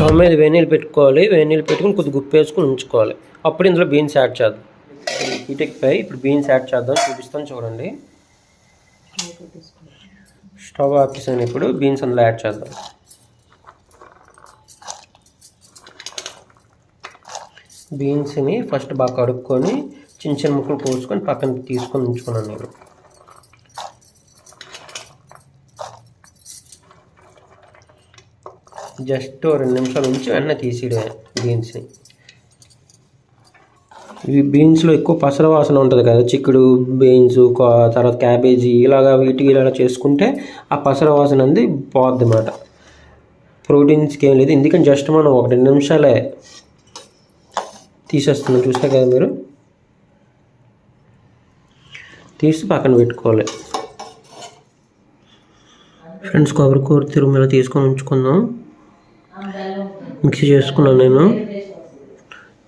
Stove మీద వేనీళ్ళు పెట్టుకోవాలి. వేనీళ్ళు పెట్టుకుని కొద్దిగా ఉప్పు వేసుకుని ఉంచుకోవాలి. అప్పుడు ఇందులో బీన్స్ యాడ్ చేద్దాం. హీటెక్పై ఇప్పుడు బీన్స్ యాడ్ చేద్దాం. చూపిస్తాను చూడండి. స్టవ్ ఆపేసాను ఇప్పుడు. బీన్స్ అందులో యాడ్ చేద్దాం. బీన్స్ని ఫస్ట్ బాగా కడుక్కొని చిన్న చిన్న ముక్కలు కోసుకొని పక్కన తీసుకొని ఉంచుకున్నాను నేను. జస్ట్ రెండు నిమిషాలు ఉంచి వెంటనే తీసిడే బీన్స్ని ఇవి బీన్స్లో ఎక్కువ పసర వాసన ఉంటుంది కదా చిక్కుడు బీన్స్ తర్వాత క్యాబేజీ ఇలాగా వీటికి ఇలా చేసుకుంటే ఆ పసర వాసన అనేది పోద్ది అన్నమాట. ప్రోటీన్స్కి ఏం లేదు ఎందుకంటే జస్ట్ మనం ఒక రెండు నిమిషాలే తీసేస్తున్నాం చూస్తే కదా మీరు. తీసి పక్కన పెట్టుకోవాలి. ఫ్రెండ్స్ కొబ్బరి కూర తిరుమల తీసుకొని ఉంచుకుందాం. మిక్సీ చేసుకున్నాను నేను.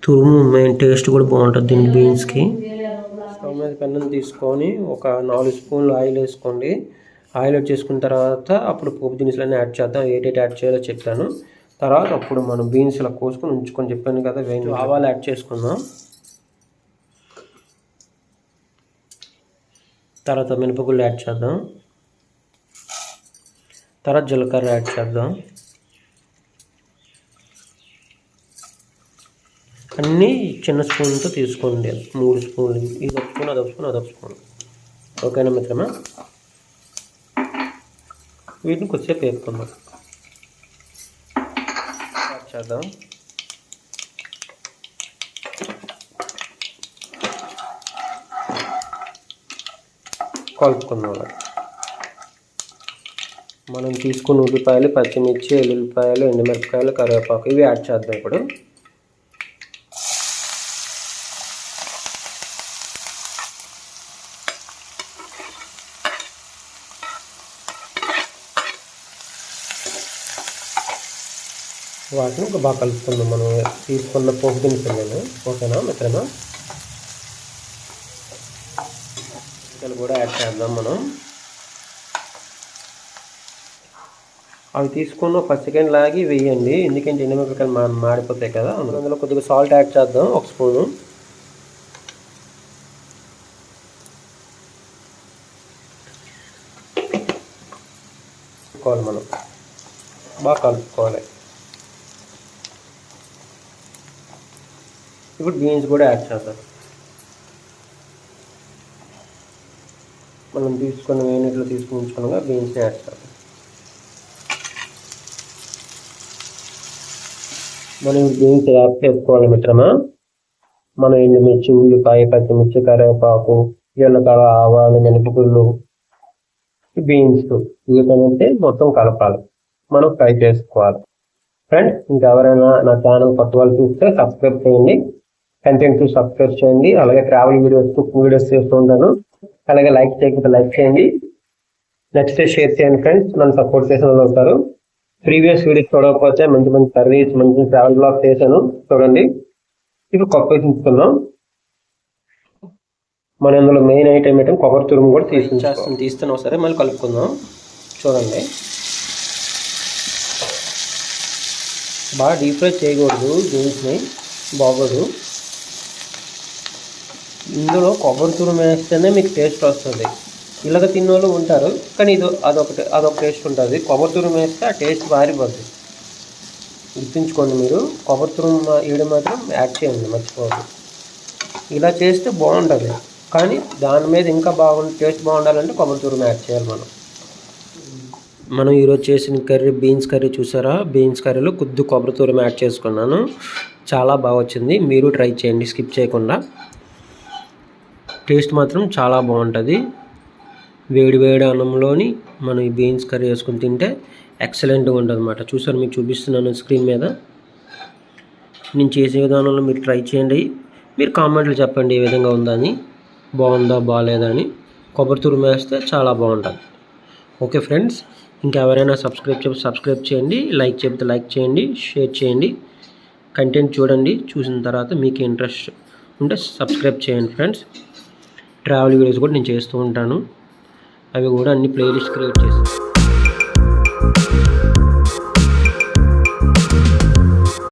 తురుము మెయిన్ టేస్ట్ కూడా బాగుంటుంది దీనికి బీన్స్కి స్టవ్ మీద పెన్నం తీసుకొని ఒక నాలుగు స్పూన్లు ఆయిల్ వేసుకోండి. ఆయిల్ చేసుకున్న తర్వాత అప్పుడు పోపు దినుసులన్నీ యాడ్ చేద్దాం. ఏటేటి యాడ్ చేయాలో చెప్తాను తర్వాత అప్పుడు మనం బీన్స్ ఇలా కోసుకొని ఉంచుకొని చెప్పాను కదా వేడి ఆవాలు యాడ్ చేసుకుందాం. తర్వాత మినపగుళ్ళు యాడ్ చేద్దాం. తర్వాత జీలకర్ర యాడ్ చేద్దాం. అన్నీ చిన్న స్పూన్తో తీసుకోండి. మూడు స్పూన్లు. ఇది ఒక స్పూన్ అదొక స్పూన్ అదొక స్పూన్. ఓకేనా మిత్రమా? వీటిని కొద్దిసేపు వేపుకుందాం. చేద్దాం. కలుపుకుందాం మనం తీసుకున్న ఉల్లిపాయలు పచ్చిమిర్చి ఎల్లుల్లిపాయలు ఎండుమిరపకాయలు కరివేపాకు ఇవి యాడ్ చేద్దాం ఇప్పుడు. వాటిని బాగా కలుపుకుందాం. మనం తీసుకున్న పోపు దినుసులను ఓకేనా మిత్రమా? చికెన్ కూడా యాడ్ చేద్దాం మనం. అవి తీసుకున్న ఒక సెకండ్ లాగి వేయండి. ఎందుకంటే ఎండుమిరపకాయలు మా మాడిపోతాయి కదా. అందులో కొద్దిగా సాల్ట్ యాడ్ చేద్దాం ఒక స్పూను. మనం. బాగా కలుపుకోవాలి. ఇప్పుడు బీన్స్ కూడా యాడ్ చేద్దాం. మనం తీసుకున్న వేనిట్లో తీసుకుని ఉంచుకున్నాక బీన్స్ యాడ్ చేద్దాం. మనం బీన్స్ యాడ్ చేసుకోవాలి మిత్రమా? మనం ఎండుమిర్చి ఉల్లిపాయ పచ్చిమిర్చి కరివేపాకు జీలకర్ర ఆవాలు మినపగుళ్ళు బీన్స్ వీటంటే మొత్తం కలపాలి. మనం ఫ్రై చేసుకోవాలి. ఫ్రెండ్స్ ఇంకెవరైనా నా ఛానల్ కొత్త వాళ్ళు చూస్తే సబ్స్క్రైబ్ చేయండి. కంటెంట్ సబ్స్క్రైబ్ చేయండి. అలాగే ట్రావెల్ వీడియోస్ కుకింగ్ వీడియోస్ చేస్తూ ఉంటాను. అలాగే లైక్ చేయకపోతే లైక్ చేయండి. నెక్స్ట్ షేర్ చేయండి ఫ్రెండ్స్ నన్ను సపోర్ట్ చేసిన వాళ్ళు అవుతారు ప్రీవియస్ వీడియోస్ చూడకపోతే మంచి మంచి సర్వీస్ మంచి ట్రావెల్ బ్లాగ్ చేశాను. చూడండి. ఇప్పుడు కొబ్బరి తీసుకుందాం. మన ఇందులో మెయిన్ ఐటమ్ ఏంటంటే కొబ్బరి తురుము కూడా తీసుకుంటాం తీస్తున్నాం సరే మళ్ళీ కలుపుకుందాం. చూడండి. బాగా డీప్ ఫ్రై చేయకూడదు జీన్స్ని బాగోదు. ఇందులో కొబ్బరి తురుము వేస్తేనే మీకు టేస్ట్ వస్తుంది. ఇలాగ తిన్నోళ్ళు ఉంటారు కానీ ఇది అదొకటి అదొక టేస్ట్ ఉంటుంది. కొబ్బరి తురుము వేస్తే ఆ టేస్ట్ మారిపోద్ది. గుర్తుంచుకోండి మీరు కొబ్బరి తురుము వేయడం మాత్రం యాడ్ చేయండి మర్చిపోవద్దు. ఇలా చేస్తే బాగుంటుంది. కానీ దాని మీద ఇంకా బాగుంది టేస్ట్ బాగుండాలంటే కొబ్బరి తురుము యాడ్ చేయాలి మనం. మనం ఈరోజు చేసిన కర్రీ బీన్స్ కర్రీ చూసారా? బీన్స్ కర్రీలో కొద్ది కొబ్బరి తురుము యాడ్ చేసుకున్నాను. చాలా బాగా వచ్చింది. మీరు ట్రై చేయండి స్కిప్ చేయకుండా. టేస్ట్ మాత్రం చాలా బాగుంటుంది. వేడి వేడి అన్నంలోని మనం ఈ బీన్స్ కర్రీ వేసుకుని తింటే ఎక్సలెంట్గా ఉంటుంది అనమాట చూసారు మీకు చూపిస్తున్నాను స్క్రీన్ మీద. నేను చేసే విధానంలో మీరు ట్రై చేయండి. మీరు కామెంట్లు చెప్పండి ఏ విధంగా ఉందని. బాగుందా బాగాలేదా అని. కొబ్బరి తురుము వేస్తే చాలా బాగుంటుంది. ఓకే ఫ్రెండ్స్ ఇంకెవరైనా సబ్స్క్రైబ్ చెప్తే సబ్స్క్రైబ్ చేయండి. లైక్ చెప్తే లైక్ చేయండి షేర్ చేయండి. కంటెంట్ చూడండి. చూసిన తర్వాత మీకు ఇంట్రెస్ట్ ఉంటే సబ్స్క్రైబ్ చేయండి ఫ్రెండ్స్. ట్రావెల్ వీడియోస్ కూడా నేను చేస్తూ ఉంటాను. అవి కూడా అన్ని ప్లేలిస్ట్ క్రియేట్ చేస్తాను